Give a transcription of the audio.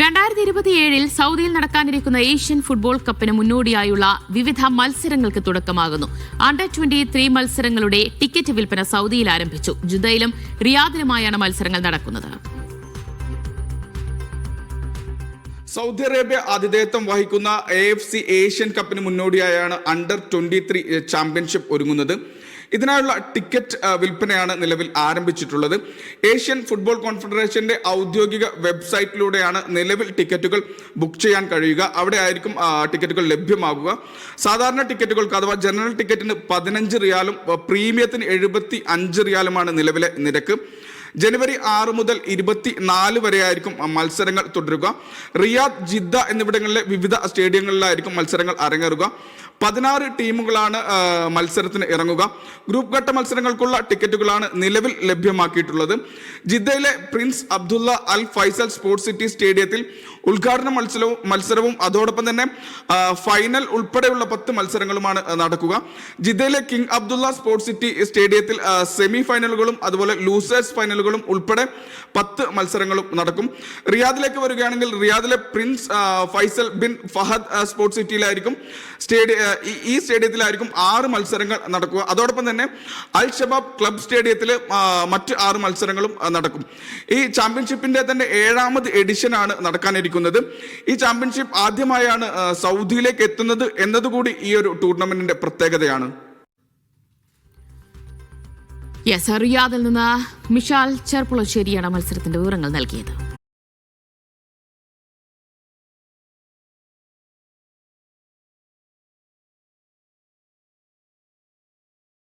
രണ്ടായിരത്തി ഇരുപത്തിയേഴിൽ സൗദിയിൽ നടക്കാനിരിക്കുന്ന ഏഷ്യൻ ഫുട്ബോൾ കപ്പിന് മുന്നോടിയായുള്ള വിവിധ മത്സരങ്ങൾക്ക് തുടക്കമാകുന്നു. അണ്ടർ ട്വന്റി ത്രീ മത്സരങ്ങളുടെ ടിക്കറ്റ് വിൽപ്പന സൗദിയിൽ ആരംഭിച്ചു. ജുദയിലും റിയാദിലുമായാണ് മത്സരങ്ങൾ നടക്കുന്നത്. സൗദി അറേബ്യ ആതിഥേയത്വം വഹിക്കുന്ന എ എഫ് സി ഏഷ്യൻ കപ്പിന് മുന്നോടിയായാണ് അണ്ടർ ട്വന്റി ത്രീ ചാമ്പ്യൻഷിപ്പ് ഒരുങ്ങുന്നത്. ഇതിനായുള്ള ടിക്കറ്റ് വിൽപ്പനയാണ് നിലവിൽ ആരംഭിച്ചിട്ടുള്ളത്. ഏഷ്യൻ ഫുട്ബോൾ കോൺഫെഡറേഷന്റെ ഔദ്യോഗിക വെബ്സൈറ്റിലൂടെയാണ് നിലവിൽ ടിക്കറ്റുകൾ ബുക്ക് ചെയ്യാൻ കഴിയുക. അവിടെ ആയിരിക്കും ടിക്കറ്റുകൾ ലഭ്യമാകുക. സാധാരണ ടിക്കറ്റുകൾക്ക് അഥവാ ജനറൽ ടിക്കറ്റിന് പതിനഞ്ച് റിയാലും പ്രീമിയത്തിന് എഴുപത്തി അഞ്ച് റിയാലുമാണ് നിലവിലെ നിരക്ക്. ജനുവരി ആറ് മുതൽ ഇരുപത്തി നാല് വരെയായിരിക്കും മത്സരങ്ങൾ തുടരുക. റിയാദ് ജിദ്ദ എന്നിവിടങ്ങളിലെ വിവിധ സ്റ്റേഡിയങ്ങളിലായിരിക്കും മത്സരങ്ങൾ അരങ്ങേറുക. പതിനാറ് ടീമുകളാണ് മത്സരത്തിന് ഇറങ്ങുക. ഗ്രൂപ്പ് ഘട്ട മത്സരങ്ങൾക്കുള്ള ടിക്കറ്റുകളാണ് നിലവിൽ ലഭ്യമാക്കിയിട്ടുള്ളത്. ജിദ്ദയിലെ prince Abdullah Al Faisal sports city സ്റ്റേഡിയത്തിൽ ഉദ്ഘാടന മത്സരവും മത്സരവും അതോടൊപ്പം തന്നെ ഫൈനൽ ഉൾപ്പെടെയുള്ള പത്ത് മത്സരങ്ങളുമാണ് നടക്കുക. ജിദ്ദയിലെ കിങ് അബ്ദുള്ള സ്പോർട്സ് സിറ്റി സ്റ്റേഡിയത്തിൽ സെമി ഫൈനലുകളും അതുപോലെ ലൂസേഴ്സ് ഫൈനലുകളും ഉൾപ്പെടെ പത്ത് മത്സരങ്ങളും നടക്കും. റിയാദിലേക്ക് വരികയാണെങ്കിൽ റിയാദിലെ prince Faisal bin Fahad sports സിറ്റിയിലായിരിക്കും. സ്റ്റേഡിയ ഈ- സ്റ്റേഡിയത്തിലായിരിക്കും ആറ് മത്സരങ്ങൾ നടക്കുക. അതോടൊപ്പം തന്നെ അൽ ഷബാബ് ക്ലബ് സ്റ്റേഡിയത്തിൽ മറ്റ് ആറ് മത്സരങ്ങളും നടക്കും. ഈ ചാമ്പ്യൻഷിപ്പിന്റെ തന്നെ ഏഴാമത് എഡിഷനാണ് നടക്കാനിരിക്കുന്നത്. ഈ ചാമ്പ്യൻഷിപ്പ് ആദ്യമായാണ് സൗദിയിലേക്ക് എത്തുന്നത് എന്നതുകൂടി ഈ ഒരു ടൂർണമെന്റിന്റെ പ്രത്യേകതയാണ്. യെസ് റിയാദിൽ നിന്ന് മിഷാൽ ചെർപ്പുളശ്ശേരിയാണ് മത്സരത്തിന്റെ വിവരങ്ങൾ നൽകിയത്.